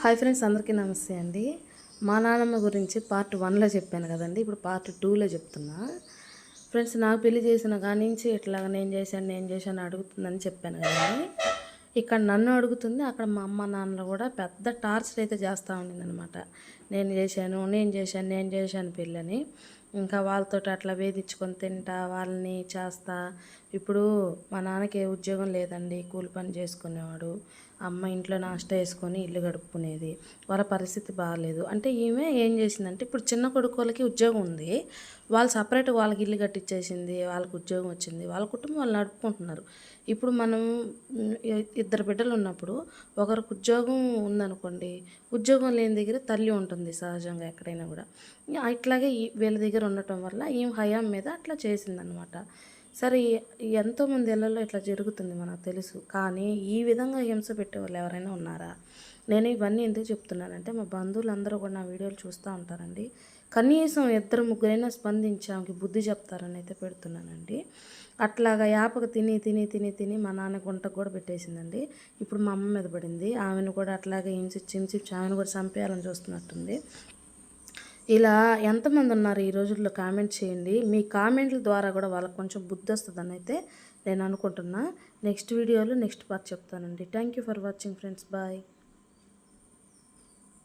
Hi friends అందరికీ నమస్తే అండి. మా నాన్నమ్మ గురించి పార్ట్ వన్లో చెప్పాను కదండి. ఇప్పుడు పార్ట్ టూలో చెప్తున్నా. ఫ్రెండ్స్ నాకు పెళ్ళి చేసిన కాడి నుంచి ఇట్లా నేను చేశాను నేను చేశాను అడుగుతుందని చెప్పాను కదండి. ఇక్కడ నన్ను అడుగుతుంది అక్కడ మా అమ్మ నాన్నలు కూడా పెద్ద టార్చర్ అయితే చేస్తూ ఉండిందనమాట నేను చేశాను నేను చేశాను నేను చేశాను పెళ్ళని. ఇంకా వాళ్ళతో అట్లా వేధించుకొని తింటా వాళ్ళని చేస్తా. ఇప్పుడు మా నాన్నకి ఏ ఉద్యోగం లేదండి. కూలి పని చేసుకునేవాడు. అమ్మ ఇంట్లో నాష్ట వేసుకొని ఇల్లు గడుపుకునేది. వాళ్ళ పరిస్థితి బాగాలేదు అంటే ఈమె ఏం చేసిందంటే ఇప్పుడు చిన్న కొడుకు ఉద్యోగం ఉంది. వాళ్ళు సపరేట్ వాళ్ళకి ఇల్లు కట్టించేసింది వాళ్ళకి ఉద్యోగం వచ్చింది. వాళ్ళ కుటుంబం వాళ్ళు నడుపుకుంటున్నారు. ఇప్పుడు మనం ఇద్దరు బిడ్డలు ఉన్నప్పుడు ఒకరికి ఉద్యోగం ఉందనుకోండి ఉద్యోగం లేని దగ్గర తల్లి ఉంటుంది సహజంగా ఎక్కడైనా కూడా. ఇట్లాగే వీళ్ళ దగ్గర ఉండటం వల్ల ఈ హయాం మీద అట్లా చేసిందనమాట సరే ఎంతోమంది ఇళ్ళలో ఇట్లా జరుగుతుంది మనకు తెలుసు. కానీ ఈ విధంగా హింస పెట్టే వాళ్ళు ఎవరైనా ఉన్నారా? నేను ఇవన్నీ ఎందుకు చెప్తున్నానంటే మా బంధువులు అందరూ కూడా నా వీడియోలు చూస్తూ ఉంటారండి. కనీసం ఇద్దరు ముగ్గురైనా స్పందించి ఆమెకి బుద్ధి చెప్తారని అయితే పెడుతున్నానండి. అట్లాగా యాపక తిని తిని తిని తిని మా నాన్న గుంటకు కూడా పెట్టేసిందండి. ఇప్పుడు మా అమ్మ మీద పడింది. ఆమెను కూడా అట్లాగే హింసించి హింసించి ఆమెను కూడా చంపేయాలని చూస్తున్నట్టుంది. ఇలా ఎంతమంది ఉన్నారు ఈ రోజుల్లో కామెంట్ చేయండి. మీ కామెంట్ల ద్వారా కూడా వాళ్ళకి కొంచెం బుద్ధి వస్తుందని అయితే నేను అనుకుంటున్నా. నెక్స్ట్ వీడియోలో నెక్స్ట్ పార్ట్ చెప్తానండి. Thank you for watching friends bye